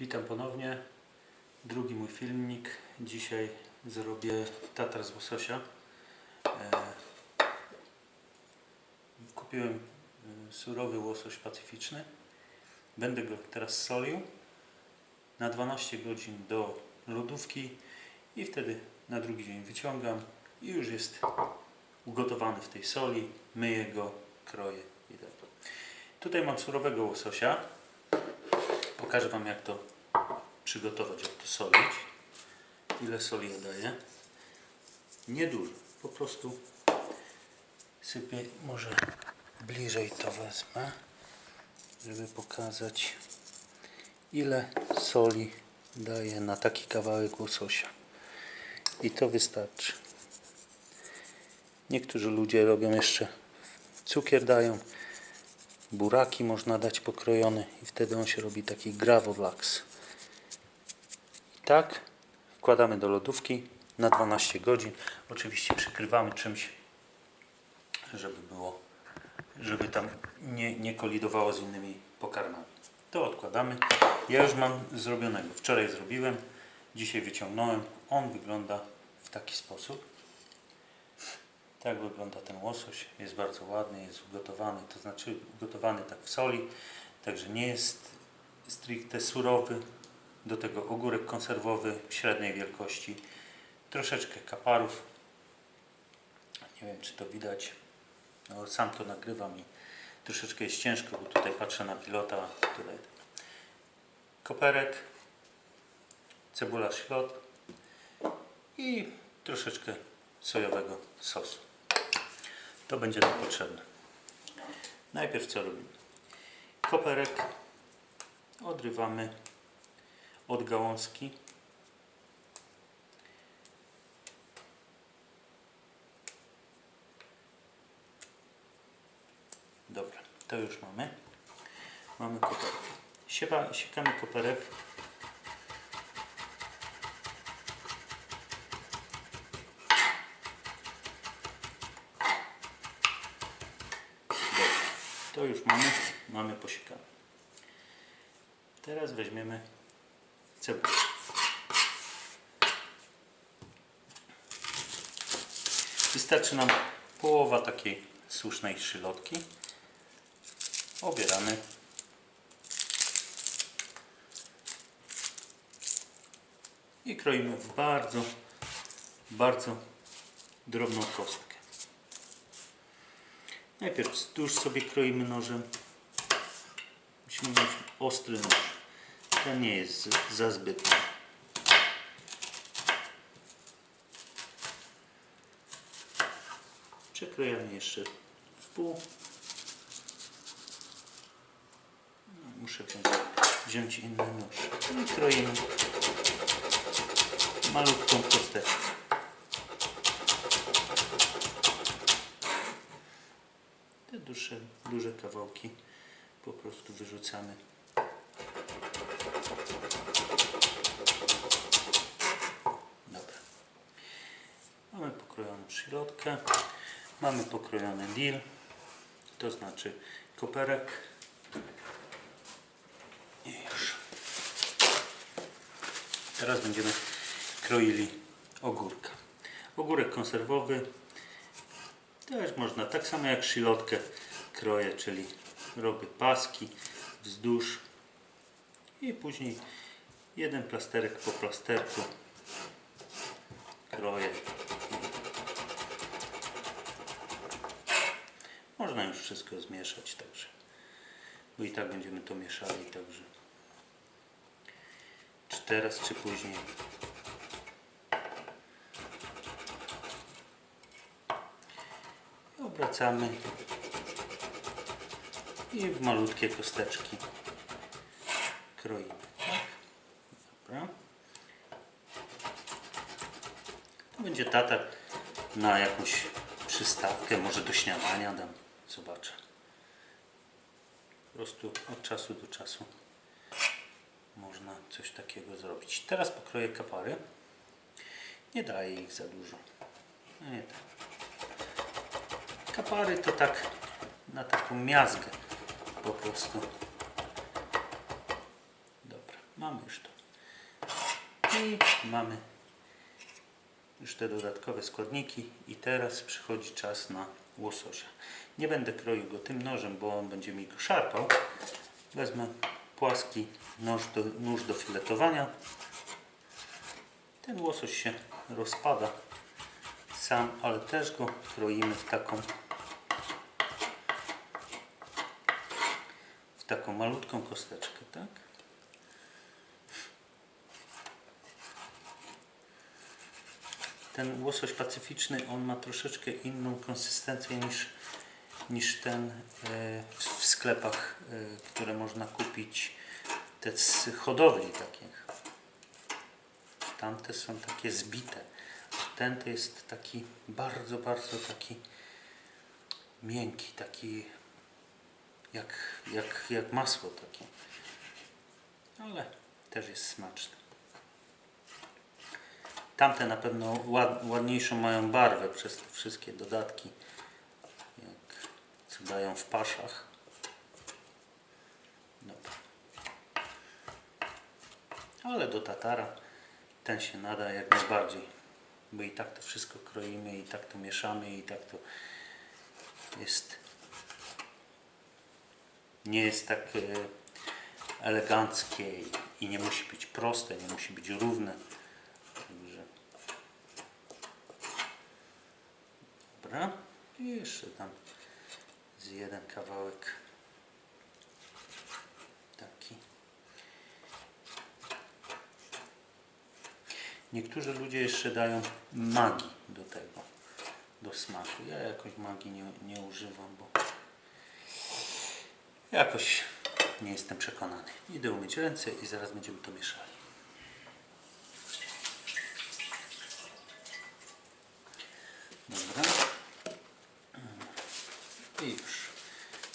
Witam ponownie. Drugi mój filmik. Dzisiaj zrobię tatar z łososia. E, Kupiłem e, surowy łosoś pacyficzny. Będę go teraz solił na 12 godzin do lodówki i wtedy na drugi dzień wyciągam i już jest ugotowany w tej soli. Myję go, kroję i tak. Tutaj mam surowego łososia. Pokażę Wam jak to przygotować, jak to solić. Ile soli ja daję. Niedużo, po prostu sypię, może bliżej to wezmę, żeby pokazać ile soli daję na taki kawałek łososia. I to wystarczy. Niektórzy ludzie robią jeszcze cukier dają, buraki można dać pokrojone i wtedy on się robi taki gravolax. I tak wkładamy do lodówki na 12 godzin. Oczywiście przykrywamy czymś, żeby było, żeby tam nie, nie kolidowało z innymi pokarmami. To odkładamy. Ja już mam zrobionego. Wczoraj zrobiłem, dzisiaj wyciągnąłem. On wygląda w taki sposób. Tak wygląda ten łosoś. Jest bardzo ładny, jest ugotowany, to znaczy ugotowany tak w soli, także nie jest stricte surowy. Do tego ogórek konserwowy średniej wielkości, troszeczkę kaparów. Nie wiem, czy to widać. No, sam to nagrywam i troszeczkę jest ciężko, bo tutaj patrzę na pilota. Tutaj koperek, cebula szlot i troszeczkę sojowego sosu. To będzie nam potrzebne. Najpierw co robimy? Koperek odrywamy od gałązki. Dobra, to już mamy. Mamy koperek. Siewa, siekamy koperek. Dobrze, to już mamy, mamy posiekane. Teraz weźmiemy cebulę. Wystarczy nam połowa takiej słusznej szylotki. Obieramy. I kroimy w bardzo, bardzo drobną kostkę. Najpierw wzdłuż sobie kroimy nożem. Musimy mieć ostry nóż. Ten nie jest za zbytni. Przekrojamy jeszcze w pół. No, Muszę wziąć, inny nóż. I kroimy malutką kosteczkę. Duże, duże kawałki po prostu wyrzucamy. Dobra. Mamy pokrojoną środkę. Mamy pokrojony deal, to znaczy koperek. I już. Teraz będziemy kroili ogórka. Ogórek konserwowy też można, tak samo jak szylotkę kroję, czyli robię paski wzdłuż i później jeden plasterek po plasterku kroję. Można już wszystko zmieszać także, bo i tak będziemy to mieszali także. Czy teraz, czy później. Obracamy i w malutkie kosteczki kroimy. Tak? Dobra. To będzie tatar na jakąś przystawkę, może do śniadania dam. Zobaczę. Po prostu od czasu do czasu można coś takiego zrobić. Teraz pokroję kapary. Nie daję ich za dużo. No nie tak. Kapary to tak na taką miazgę po prostu. Dobra. Mam mamy już to. I mamy już te dodatkowe składniki i teraz przychodzi czas na łososia. Nie będę kroił go tym nożem, bo on będzie mi go szarpał. Wezmę płaski nóż do, nóż do filetowania. Ten łosoś się rozpada sam, ale też go kroimy w taką taką malutką kosteczkę, tak? Ten łosoś pacyficzny, on ma troszeczkę inną konsystencję niż, niż ten e, w, sklepach, e, które można kupić te z hodowli takich. Tamte są takie zbite. Ten to jest taki bardzo, bardzo taki miękki, taki jak, jak, jak masło takie. Ale też jest smaczny. Tamte na pewno ład, ładniejszą mają barwę przez te wszystkie dodatki, jak, co dają w paszach. Dobra. Ale do tatara ten się nada jak najbardziej, bo i tak to wszystko kroimy, i tak to mieszamy, i tak to jest nie jest tak e, eleganckie i- nie musi być proste, nie musi być równe. Także. Dobra. I jeszcze tam z jeden kawałek taki. Niektórzy ludzie jeszcze dają magii do tego, do smaku. Ja jakoś magii nie, nie używam, bo Jakoś nie jestem przekonany. Idę umyć ręce i zaraz będziemy to mieszali. Dobra. I już.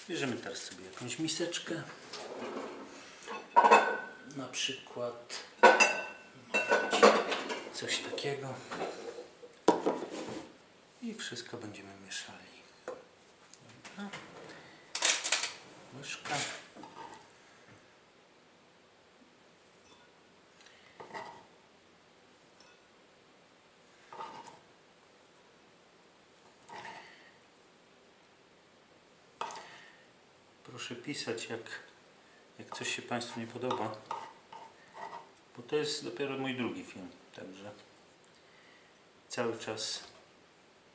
Bierzemy teraz sobie jakąś miseczkę. Na przykład coś takiego. I wszystko będziemy mieszali. Dobra łyżka. Proszę pisać, jak, jak coś się Państwu nie podoba, bo to jest dopiero mój drugi film, także cały czas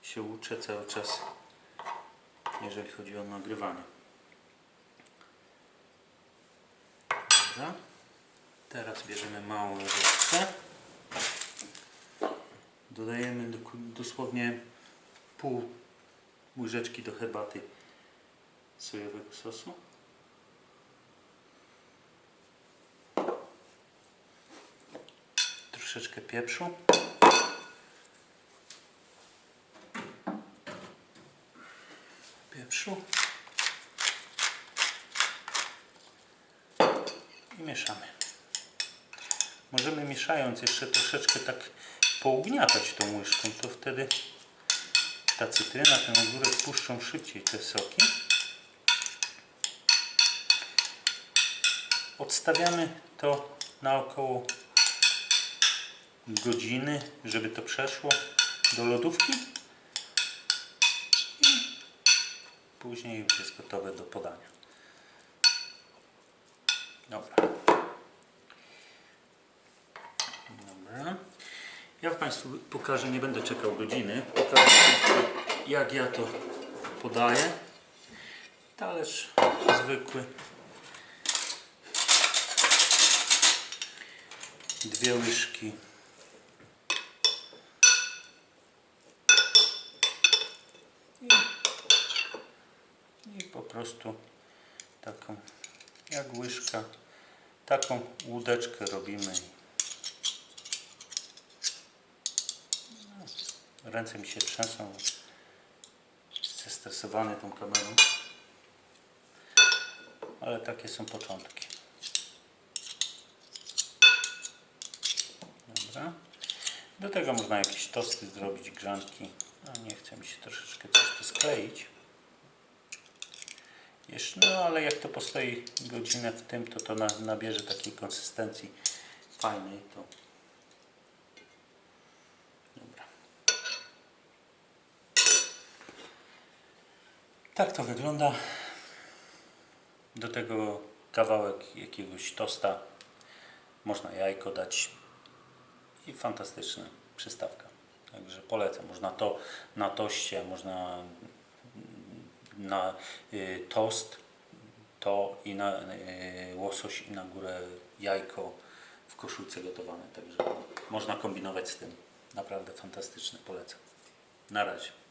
się uczę, cały czas, jeżeli chodzi o nagrywanie. Dobra. Teraz bierzemy małą łyżeczkę. Dodajemy do, dosłownie pół łyżeczki do herbaty sojowego sosu. Troszeczkę pieprzu. Pieprzu. I mieszamy. Możemy mieszając jeszcze troszeczkę tak pougniatać tą łyżką, to wtedy ta cytryna, ten ogórek puszczą szybciej te soki. Odstawiamy to na około godziny, żeby to przeszło do lodówki i później już jest gotowe do podania. Dobra. Ja Państwu pokażę, nie będę czekał godziny. Pokażę Państwu, jak ja to podaję. Talerz zwykły. Dwie łyżki. I, po prostu taką jak łyżka. Taką łódeczkę robimy. Ręce mi się trzęsą. Zestresowany tą kamerą. Ale takie są początki. Dobra. Do tego można jakieś tosty zrobić, grzanki. No, nie chce mi się troszeczkę coś tu skleić. Jeszcze, no ale jak to postoi godzinę w tym, to to na, nabierze takiej konsystencji fajnej, to dobra. Tak to wygląda. Do tego kawałek jakiegoś tosta. Można jajko dać i fantastyczna przystawka. Także polecam. Można to na toście, można na y, tost, to i na y, łosoś i na górę jajko w koszulce gotowane. Także można kombinować z tym. Naprawdę fantastyczne. Polecam. Na razie.